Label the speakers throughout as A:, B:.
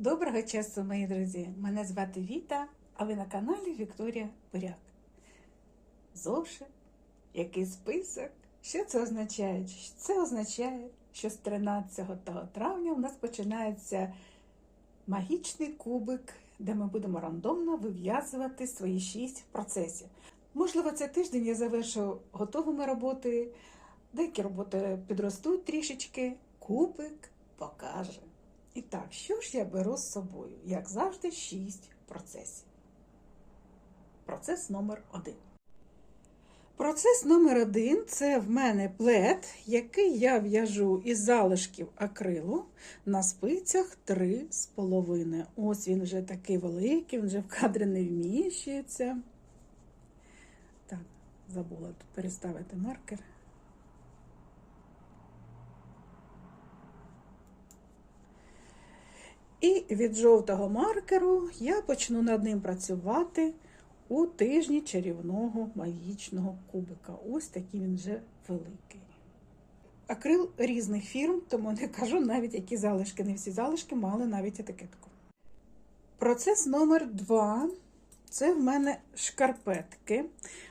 A: Доброго часу, мої друзі! Мене звати Віта, а ви на каналі Вікторія Буряк. Зошит, який список? Що це означає? Це означає, що з 13 травня у нас починається магічний кубик, де ми будемо рандомно вив'язувати свої 6 процесів. Можливо, цей тиждень я завершу готовими роботи, деякі роботи підростуть трішечки, кубик покаже. І так, що ж я беру з собою? Як завжди, 6 процесів. Процес номер один. Процес номер один це в мене плед, який я в'яжу із залишків акрилу на спицях 3,5. Ось він вже такий великий, він вже в кадрі не вміщується. Так, забула тут переставити маркер. І від жовтого маркеру я почну над ним працювати у тижні чарівного магічного кубика. Ось такий він вже великий. Акрил різних фірм, тому не кажу навіть які залишки. Не всі залишки мали навіть етикетку. Процес номер два. Це в мене шкарпетки.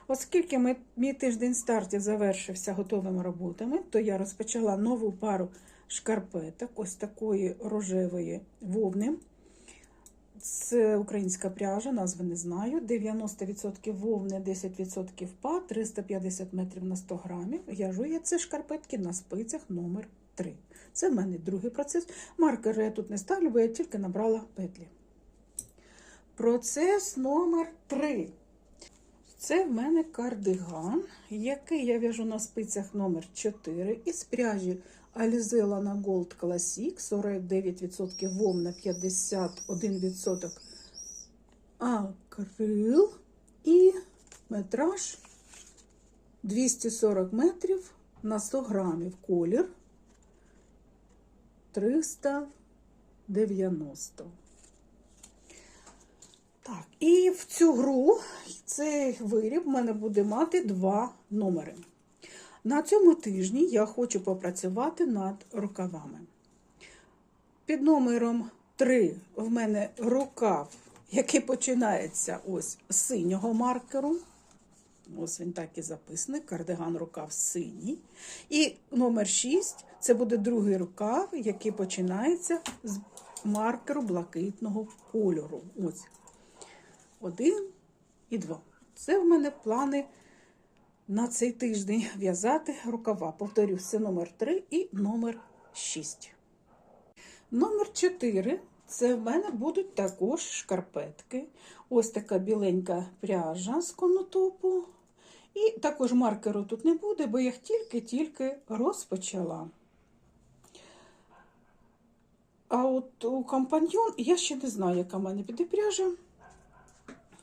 A: Оскільки ми, мій тиждень стартів завершився готовими роботами, то я розпочала нову пару шкарпеток, ось такої рожевої вовни. Це українська пряжа, назви не знаю. 90% вовни, 10% па, 350 метрів на 100 грамів. В'яжу я ці шкарпетки на спицях номер 3 Це в мене другий процес. Маркери я тут не ставлю, бо я тільки набрала петлі. Процес номер 3 Це в мене кардиган, який я в'яжу на спицях номер 4 із пряжі На Gold Classic, 49% вовна, 51% акрил і метраж 240 метрів на 100 грамів. Колір 390. Так, і в цю гру цей виріб в мене буде мати два номери. На цьому тижні я хочу попрацювати над рукавами. Під номером 3 в мене рукав, який починається ось з синього маркеру. Ось він так і записаний, кардиган рукав синій. І номер 6 це буде другий рукав, який починається з маркеру блакитного кольору. Ось один і два. Це в мене плани на цей тиждень в'язати рукава. Повторюсь, це номер 3 і номер 6. Номер 4 це в мене будуть також шкарпетки. Ось така біленька пряжа з конотопу. І також маркеру тут не буде, бо я їх тільки-тільки розпочала. А от у компаньйон я ще не знаю, яка в мене піде пряжа.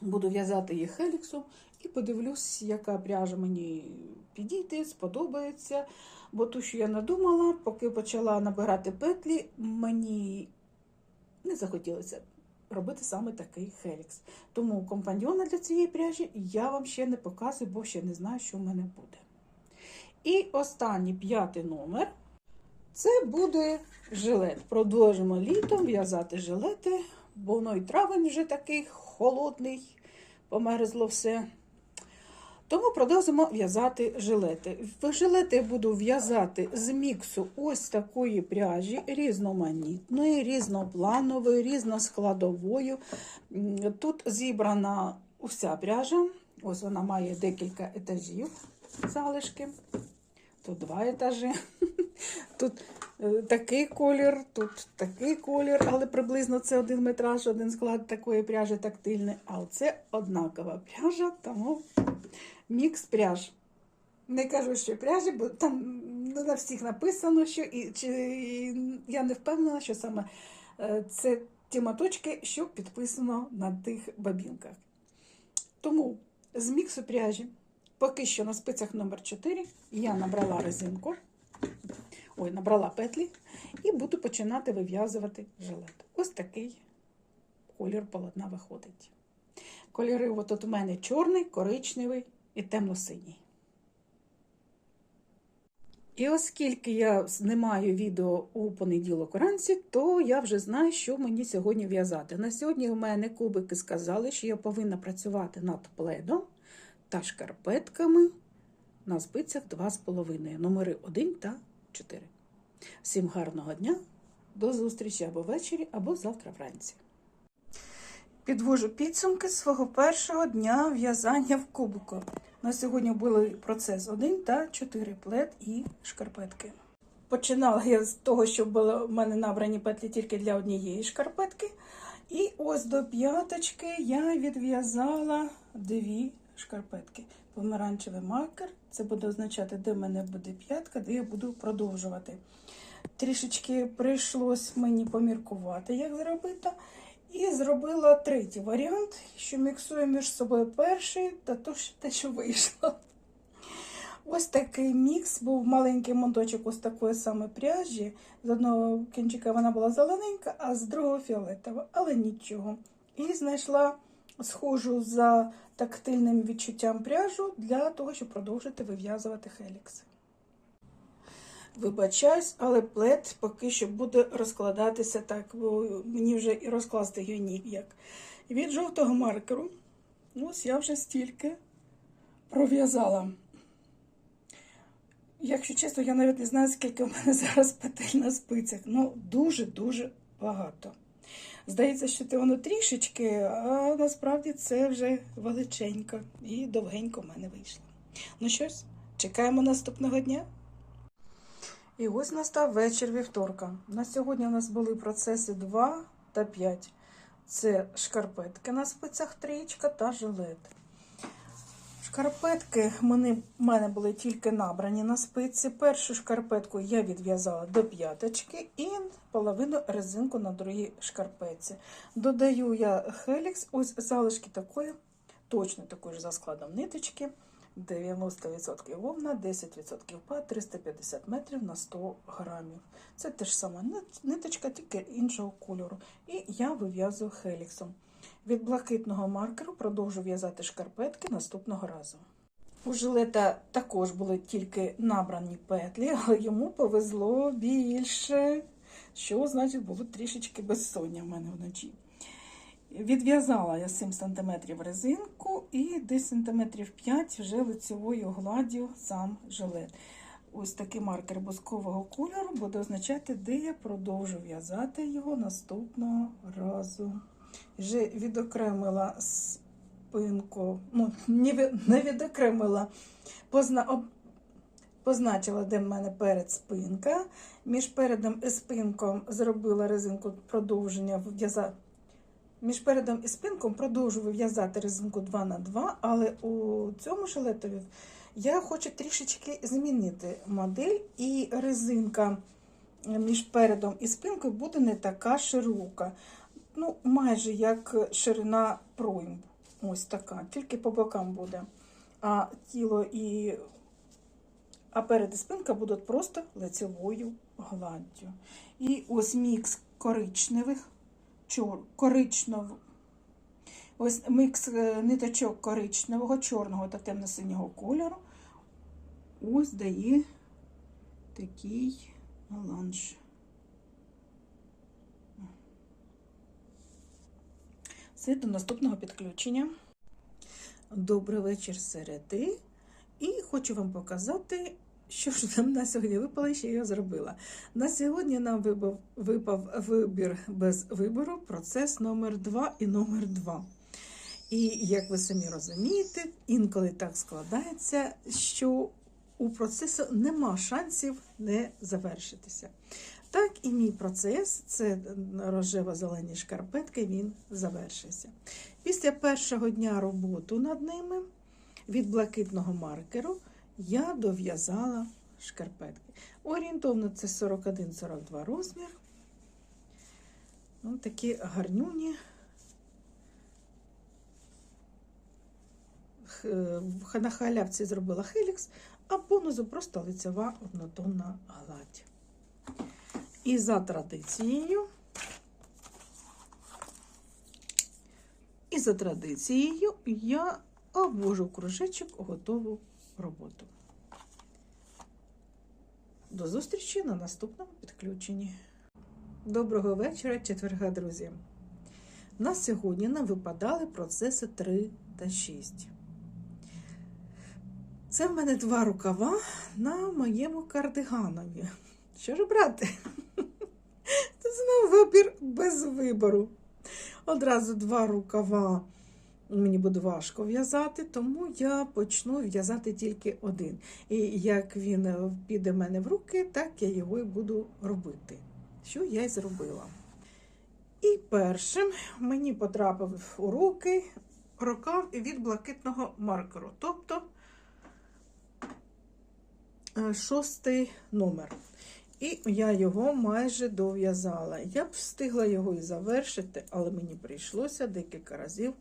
A: Буду в'язати її хеліксом і подивлюсь, яка пряжа мені підійде, сподобається. Бо ту, що я надумала, поки почала набирати петлі, мені не захотілося робити саме такий хелікс. Тому компаньйона для цієї пряжі я вам ще не показую, бо ще не знаю, що в мене буде. І останній п'ятий номер це буде жилет. Продовжимо літом в'язати жилети, бо воно і травень вже такий холодний, померзло все. Тому продовжимо в'язати жилети. В жилети буду в'язати з міксу ось такої пряжі, різноманітної, різнопланової, різноскладовою. Тут зібрана уся пряжа. Ось вона має декілька етажів залишки. Тут два етажі. Тут е, такий колір, тут такий колір, але приблизно це один метраж, один склад такої пряжі тактильний. А оце однакова пряжа, тому мікс пряж. Не кажу, що пряжі, бо там на всіх написано, що і чи я не впевнена, що саме е, це ті моточки, що підписано на тих бабінках. Тому з міксу пряжі, поки що на спицях номер 4 я набрала резинку, ой, набрала петлі і буду починати вив'язувати жилет. Ось такий колір полотна виходить. Кольори тут у мене чорний, коричневий і темно-синій. І оскільки я знімаю відео у понеділок уранці, то я вже знаю, що мені сьогодні в'язати. На сьогодні у мене кубики сказали, що я повинна працювати над пледом та шкарпетками на спицях 2,5, номери 1 та 4. Всім гарного дня, до зустрічі або ввечері, або завтра вранці. Підвожу підсумки свого першого дня в'язання в кубику. На сьогодні були процес 1 та 4 плед і шкарпетки. Починала я з того, що були в мене набрані петлі тільки для однієї шкарпетки. І ось до п'яточки я відв'язала дві шкарпетки. Помаранчевий маркер. Це буде означати, де в мене буде п'ятка, де я буду продовжувати. Трішечки прийшлось мені поміркувати, як зробити. І зробила третій варіант, що міксую між собою перший та те, що вийшло. Ось такий мікс, був маленький моточок ось такої саме пряжі. З одного кінчика вона була зелененька, а з другого фіолетова, але нічого. І знайшла схожу за тактильним відчуттям пряжу для того, щоб продовжити вив'язувати хелікси. Вибачаюсь, але плед поки що буде розкладатися так, бо мені вже і розкласти його ніяк. Від жовтого маркеру, ось я вже стільки пров'язала. Якщо чесно, я навіть не знаю, скільки в мене зараз петель на спицях. Ну, дуже-дуже багато. Здається, що це воно трішечки, а насправді це вже величенько і довгенько в мене вийшло. Ну що ж, чекаємо наступного дня. І ось настав вечір вівторка. На сьогодні у нас були процеси 2 та 5. Це шкарпетки на спицях трієчка та жилет. Шкарпетки в мене, були тільки набрані на спиці. Першу шкарпетку я відв'язала до п'яточки і половину резинку на другій шкарпетці. Додаю я хелікс, ось залишки такої, точно такої ж за складом ниточки. 90% вовна, 10% па, 350 метрів на 100 грамів. Це те ж сама ниточка, тільки іншого кольору. І я вив'язую хеліксом. Від блакитного маркеру продовжу в'язати шкарпетки наступного разу. У жилета також були тільки набрані петлі, але йому повезло більше, що значить було трішечки безсоння в мене вночі. Відв'язала я 7 см резинку і десь см 5 вже лицевою гладдю сам жилет. Ось такий маркер бускового кольору буде означати, де я продовжу в'язати його наступного разу. Вже відокремила спинку, ну, не відокремила, позна, позначила, де в мене перед спинка. Між передом і спинком зробила резинку продовження в'язати. Між передом і спинком продовжу вив'язати резинку 2 на 2 але у цьому жилетові я хочу трішечки змінити модель, і резинка між передом і спинкою буде не така широка. Ну, майже як ширина пройм. Ось така, тільки по бокам буде. А тіло і а перед і спинка будуть просто лицевою гладдю. І ось мікс коричневих чор, коричневого. Ось мікс е, ниточок коричневого, чорного та темно-синього кольору. Ось дає такий меланж. Все до наступного підключення. Добрий вечір середи. І хочу вам показати, що ж нам на сьогодні випало, і що я зробила. На сьогодні нам випав, випав вибір без вибору, процес номер 2 і номер 2. І як ви самі розумієте, інколи так складається, що у процесу нема шансів не завершитися. Так і мій процес, це рожево-зелені шкарпетки, він завершився. Після першого дня роботи над ними від блакитного маркеру я дов'язала шкарпетки. Орієнтовно це 41-42 розмір. Ось такі гарнюні. На халявці зробила хелікс, а понизу просто лицева однотонна гладь. І за традицією, і за традицією я обвожу кружечок готову роботу. до зустрічі на наступному підключенні. Доброго вечора, четверга, друзі. У нас сьогодні нам випадали процеси 3 та 6. Це в мене два рукава на моєму кардиганові. Що ж брати? Це знову вибір без вибору. Одразу два рукава мені буде важко в'язати, тому я почну в'язати тільки один. І як він е, піде в мене в руки, так я його і буду робити. Що я й зробила. І першим мені потрапив у руки рукав від блакитного маркеру, тобто е, шостий номер. І я його майже дов'язала. Я б встигла його і завершити, але мені прийшлося декілька разів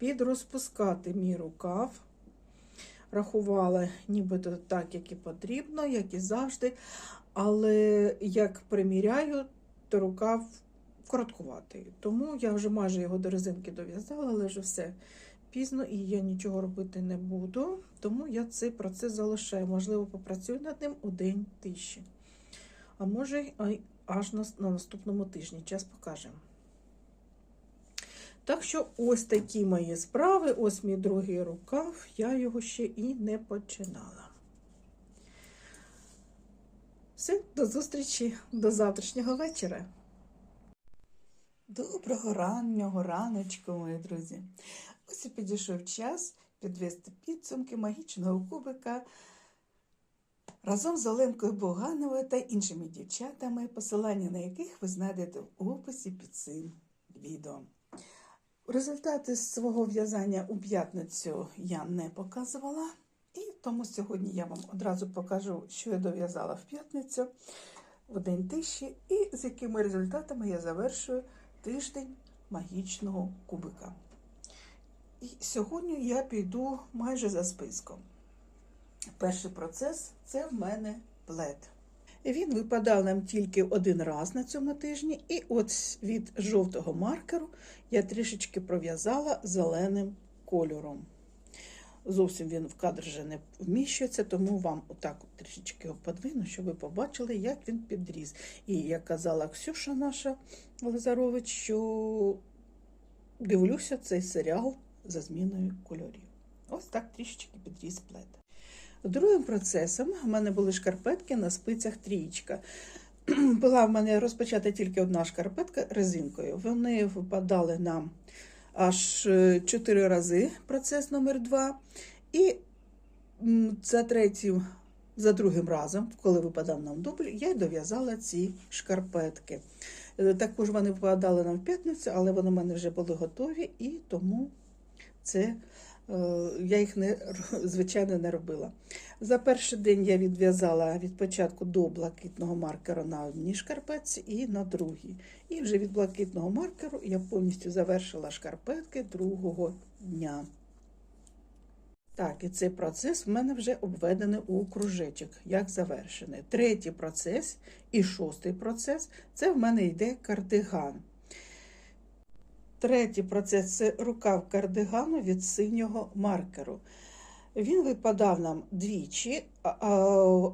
A: підрозпускати мій рукав. Рахувала нібито так, як і потрібно, як і завжди. Але як приміряю, то рукав короткуватий. Тому я вже майже його до резинки дов'язала, але вже все пізно і я нічого робити не буду. Тому я цей процес залишаю. Можливо, попрацюю над ним у день тиші. А може, аж на, на наступному тижні. Час покажемо. Так що ось такі мої справи, ось мій другий рукав, я його ще і не починала. Все, до зустрічі, до завтрашнього вечора.
B: Доброго раннього раночку, мої друзі. Ось і підійшов час підвести підсумки магічного кубика разом з Оленкою Богановою та іншими дівчатами, посилання на яких ви знайдете в описі під цим відео. Результати свого в'язання у п'ятницю я не показувала, і тому сьогодні я вам одразу покажу, що я дов'язала в п'ятницю в день тиші, і з якими результатами я завершую тиждень магічного кубика. І сьогодні я піду майже за списком. Перший процес це в мене плед. Він випадав нам тільки один раз на цьому тижні, і от від жовтого маркеру я трішечки пров'язала зеленим кольором. Зовсім він в кадр вже не вміщується, тому вам отак трішечки його подвину, щоб ви побачили, як він підріс. І як казала Ксюша наша Лазарович, що дивлюся цей серіал за зміною кольорів. Ось так трішечки підріс плед. Другим процесом в мене були шкарпетки на спицях трієчка. Була в мене розпочата тільки одна шкарпетка резинкою. Вони випадали нам аж 4 рази процес номер 2 І за третім, за другим разом, коли випадав нам дубль, я дов'язала ці шкарпетки. Е, Також вони випадали нам в п'ятницю, але вони в мене вже були готові, і тому це я їх не, звичайно не робила. За перший день я відв'язала від початку до блакитного маркера на одній шкарпетці і на другій. І вже від блакитного маркеру я повністю завершила шкарпетки другого дня. Так, і цей процес в мене вже обведений у кружечок, як завершений. Третій процес і шостий процес це в мене йде кардиган. Третій процес це рукав кардигану від синього маркеру. Він випадав нам двічі,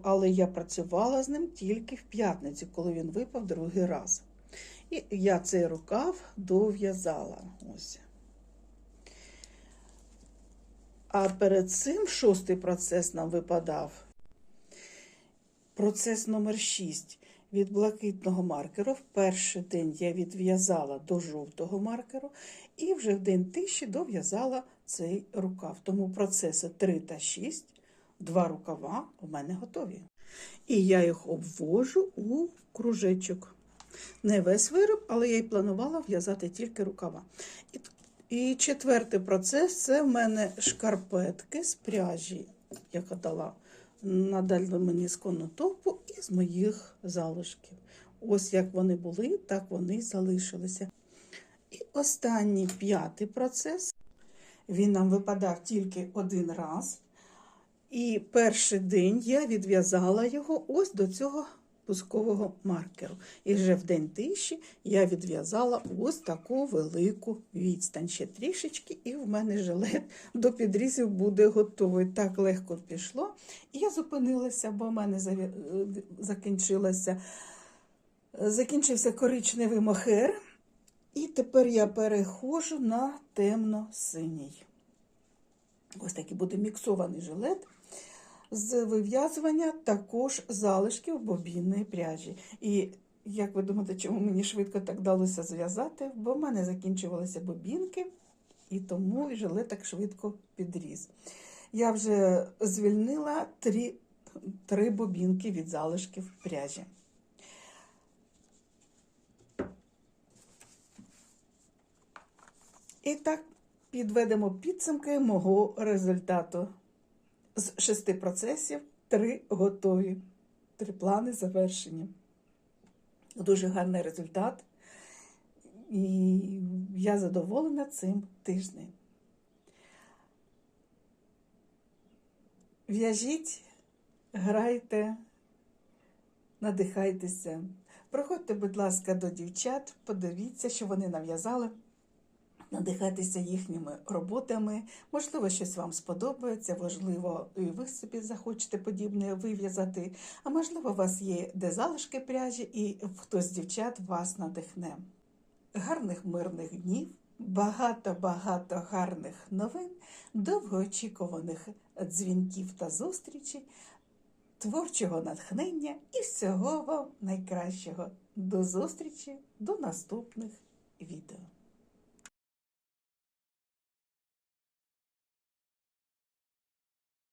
B: але я працювала з ним тільки в п'ятницю, коли він випав другий раз. І я цей рукав дов'язала. Ось. А перед цим шостий процес нам випадав. Процес номер 6 від блакитного маркеру. В перший день я відв'язала до жовтого маркеру, і вже в день тиші дов'язала цей рукав. Тому процеси 3 та 6, два рукава у мене готові. І я їх обвожу у кружечок. Не весь вироб, але я й планувала в'язати тільки рукава. І, і четвертий процес це в мене шкарпетки з пряжі, яка дала на конотопу і з моїх залишків. Ось як вони були, так вони й залишилися. І останній п'ятий процес. Він нам випадав тільки один раз. І перший день я відв'язала його ось до цього
A: бускового маркеру. І вже в день тиші я відв'язала ось таку велику відстань. Ще трішечки, і в мене жилет до підрізів буде готовий. Так легко пішло. І я зупинилася, бо в мене е, закінчився коричневий мохер. І тепер я перехожу на темно-синій. Ось такий буде міксований жилет з вив'язування також залишків бобінної пряжі. І як ви думаєте, чому мені швидко так вдалося зв'язати? Бо в мене закінчувалися бобінки, і тому і жилет так швидко підріс. Я вже звільнила три, три бобінки від залишків пряжі. І так підведемо підсумки мого результату. З шести процесів три готові. Три плани завершені. Дуже гарний результат. І я задоволена цим тижнем. В'яжіть, грайте, надихайтеся. Приходьте, будь ласка, до дівчат, подивіться, що вони нав'язали надихатися їхніми роботами. Можливо, щось вам сподобається, можливо, і ви собі захочете подібне вив'язати. А можливо, у вас є де залишки пряжі, і хтось з дівчат вас надихне. Гарних мирних днів, багато-багато гарних новин, довгоочікуваних дзвінків та зустрічей, творчого натхнення і всього вам найкращого. До зустрічі, до наступних відео.